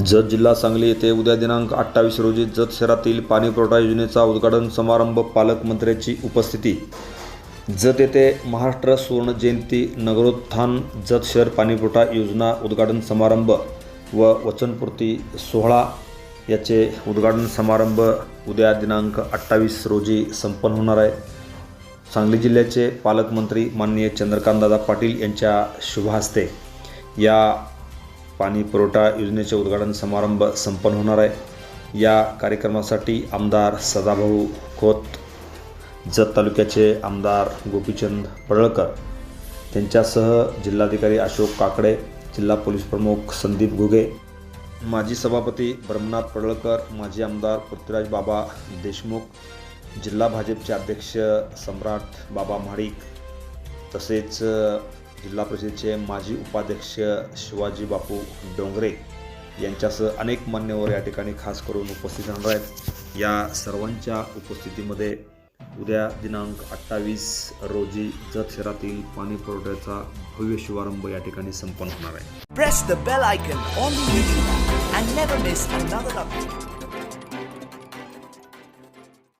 जत जिल्हा सांगली येथे उद्या दिनांक अठ्ठावीस रोजी जत शहरातील पाणीपुरवठा योजनेचा उद्घाटन समारंभ पालकमंत्र्यांची उपस्थिती. जत येथे महाराष्ट्र सुवर्ण जयंती नगरोत्थान जत शहर पाणीपुरवठा योजना उद्घाटन समारंभ व वचनपूर्ती सोहळा याचे उद्घाटन समारंभ उद्या दिनांक अठ्ठावीस रोजी संपन्न होणार आहे. सांगली जिल्ह्याचे पालकमंत्री माननीय चंद्रकांतदादा पाटील यांच्या शुभहस्ते या पाणी पुरवठा योजनेचे उद्घाटन समारंभ संपन्न होणार आहे. या कार्यक्रमासाठी आमदार सदाभाऊ खोत जत तालुक्याचे आमदार गोपीचंद पडळकर त्यांच्यासह जिल्हाधिकारी अशोक काकडे जिल्हा पोलीस प्रमुख संदीप घुगे माजी सभापती ब्रह्मनाथ पडळकर माजी आमदार पृथ्वीराज बाबा देशमुख जिल्हा भाजपचे अध्यक्ष सम्राट बाबा महाडिक तसेच जिल्हा परिषदेचे माजी उपाध्यक्ष शिवाजी बापू डोंगरे यांच्यासह अनेक मान्यवर या ठिकाणी खास करून उपस्थित राहणार आहेत. या सर्वांच्या उपस्थितीमध्ये उद्या दिनांक अठ्ठावीस रोजी जत शहरातील पाणी पुरवठ्याचा भव्य शुभारंभ या ठिकाणी संपन्न होणार आहे.